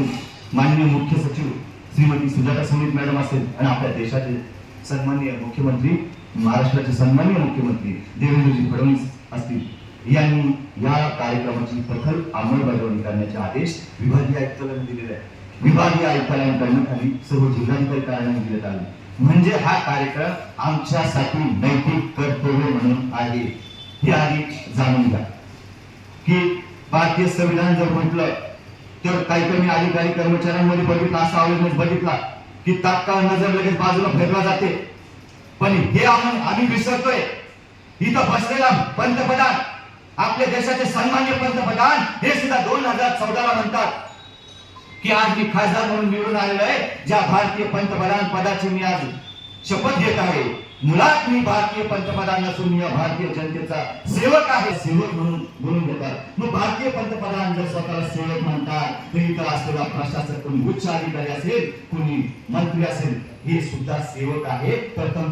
असतील माननीय मुख्य सचिव श्रीमती सुजाता सुमित मॅडम असेल आणि आपल्या देशाचे सन्माननीय मुख्यमंत्री महाराष्ट्राचे सन्माननीय मुख्यमंत्री देवेंद्रजी फडणवीस असतील. यांनी या कार्यक्रमाची प्रखर अंमलबजावणी करण्याचे आदेश विभागीय आयुक्तालयाने दिलेले आहेत. विभागीय आयुक्तालयाकडनं खाली सर्व जिल्हाधिकारी कार्यालयाने दिलेत आले म्हणजे हा कार्यक्रम आमच्यासाठी नैतिक कर्तव्य म्हणून आहे. हे आधी जाणून घ्या. की भारतीय संविधान जर म्हटलं तर काही कमी अधिकारी कर्मचाऱ्यांमध्ये बघितला असा अवेअरनेस बघितला की तात्काळ नजर लगेच बाजूला फेरला जाते. पण हे आपण आम्ही विसरतोय. इथं बसलेला पंतप्रधान आपल्या देशाचे सन्मान्य पंतप्रधान हे सुद्धा दोन हजार चौदाला म्हणतात की आज मी खासदार म्हणून निवडून आलेलो आहे ज्या भारतीय पंतप्रधान पदाची मी आज शपथ घेत आहे. मुळात मी भारतीय पंतप्रधान नसून मी भारतीय जनतेचा सेवक आहे. सेवक म्हणून म्हणून पंतप्रधान जर स्वतःला सेवक म्हणतात तर इथं असलेला प्रशासक कोणी उच्च अधिकारी असेल कोणी मंत्री असेल हे सुद्धा सेवक आहे प्रथम